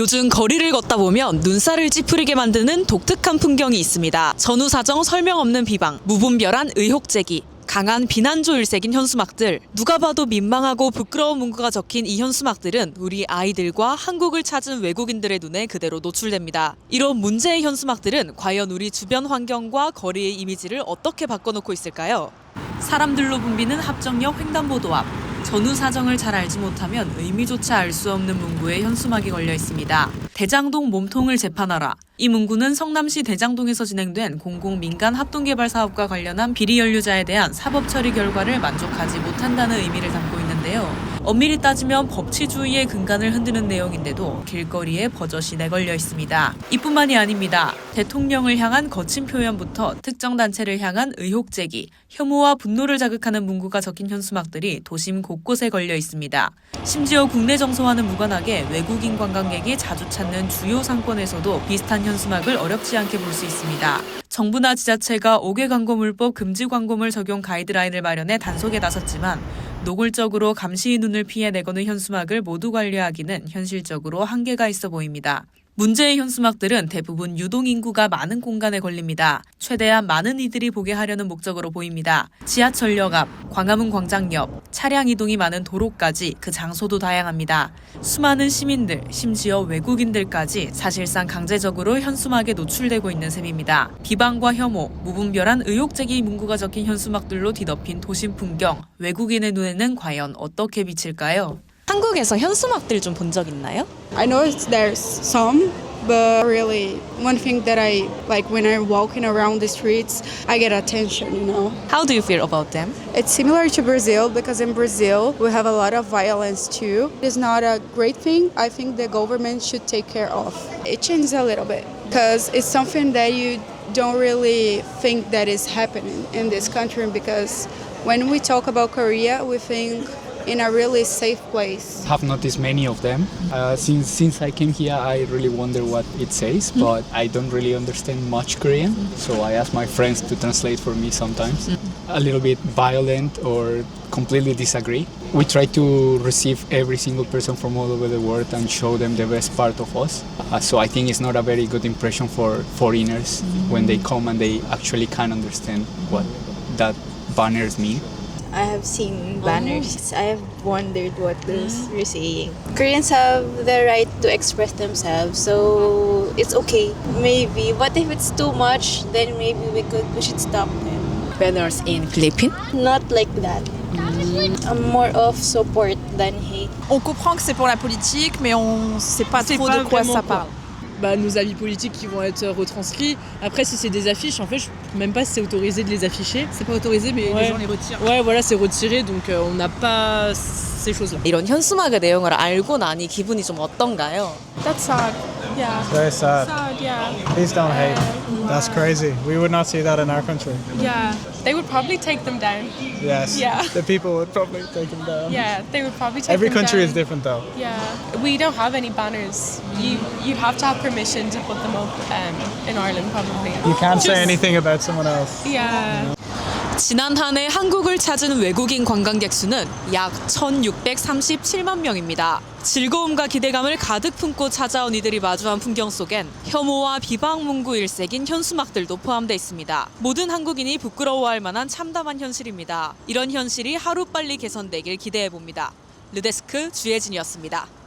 요즘 거리를 걷다 보면 눈살을 찌푸리게 만드는 독특한 풍경이 있습니다. 전후 사정 설명 없는 비방, 무분별한 의혹 제기, 강한 비난조 일색인 현수막들. 누가 봐도 민망하고 부끄러운 문구가 적힌 이 현수막들은 우리 아이들과 한국을 찾은 외국인들의 눈에 그대로 노출됩니다. 이런 문제의 현수막들은 과연 우리 주변 환경과 거리의 이미지를 어떻게 바꿔놓고 있을까요? 사람들로 붐비는 합정역 횡단보도 앞. 전후 사정을 잘 알지 못하면 의미조차 알 수 없는 문구에 현수막이 걸려 있습니다. 대장동 몸통을 재판하라. 이 문구는 성남시 대장동에서 진행된 공공 민간 합동개발 사업과 관련한 비리 연루자에 대한 사법 처리 결과를 만족하지 못한다는 의미를 담고 있는데요. 엄밀히 따지면 법치주의의 근간을 흔드는 내용인데도 길거리에 버젓이 내걸려 있습니다. 이뿐만이 아닙니다. 대통령을 향한 거친 표현부터 특정 단체를 향한 의혹 제기, 혐오와 분노를 자극하는 문구가 적힌 현수막들이 도심 곳곳에 걸려 있습니다. 심지어 국내 정서와는 무관하게 외국인 관광객이 자주 찾는 주요 상권에서도 비슷한 현수막을 어렵지 않게 볼 수 있습니다. 정부나 지자체가 5개 광고물법 금지 광고물 적용 가이드라인을 마련해 단속에 나섰지만 노골적으로 감시의 눈을 피해 내거는 현수막을 모두 관리하기는 현실적으로 한계가 있어 보입니다. 문제의 현수막들은 대부분 유동인구가 많은 공간에 걸립니다. 최대한 많은 이들이 보게 하려는 목적으로 보입니다. 지하철역 앞, 광화문 광장 옆, 차량 이동이 많은 도로까지 그 장소도 다양합니다. 수많은 시민들, 심지어 외국인들까지 사실상 강제적으로 현수막에 노출되고 있는 셈입니다. 비방과 혐오, 무분별한 의혹 제기 문구가 적힌 현수막들로 뒤덮인 도심 풍경, 외국인의 눈에는 과연 어떻게 비칠까요? 한국에서 현수막들 좀 본 적 있나요? I know it's, there's some, but really, one thing that I like when I'm walking around the streets, I get attention, you know. How do you feel about them? It's similar to Brazil because in Brazil we have a lot of violence too. It's not a great thing. I think the government should take care of. It changes a little bit because it's something that you don't really think that is happening in this country because when we talk about Korea, we think in a really safe place. have noticed many of them. Uh, since since I came here, I really wonder what it says, but I don't really understand much Korean. So I ask my friends to translate for me sometimes. A little bit violent or completely disagree. We try to receive every single person from all over the world and show them the best part of us. Uh, so I think it's not a very good impression for foreigners when they come and they actually can't understand what that banners mean. I have seen oh. banners. I have wondered what those hmm. are saying. Koreans have the right to express themselves, so it's okay. Maybe, but if it's too much, then maybe we could we should stop them. Banners in Philippines? Not like that. Hmm. I'm more of support than hate. On comprend que c'est pour la politique, mais on sait pas trop de quoi ça parle. bah, nos avis politiques qui vont être retranscrits. Après, si c'est des affiches, en fait, je sais même pas si c'est autorisé de les afficher. C'est pas autorisé, mais Ouais. les gens les retirent. Ouais, voilà, c'est retiré, donc euh, on n'a pas ces choses-là. 이런 현수막의 내용을 알고 나니 기분이 좀 어떤가요? That's sad. Yeah. Very sad. Sad, yeah. Please don't hate. That's crazy. We would not see that in our country. Yeah. They would probably take them down. Yes. Yeah. The people would probably take them down. Yeah, they would probably take Every country down. is different though. Yeah. We don't have any banners. You you'd have to have permission to put them up um, in Ireland probably. You can't say anything about someone else. Yeah. 지난 한 해 한국을 찾은 외국인 관광객 수는 약 1,637만 명입니다. 즐거움과 기대감을 가득 품고 찾아온 이들이 마주한 풍경 속엔 혐오와 비방 문구 일색인 현수막들도 포함되어 있습니다. 모든 한국인이 부끄러워할 만한 참담한 현실입니다. 이런 현실이 하루빨리 개선되길 기대해 봅니다. 르데스크 주혜진이었습니다.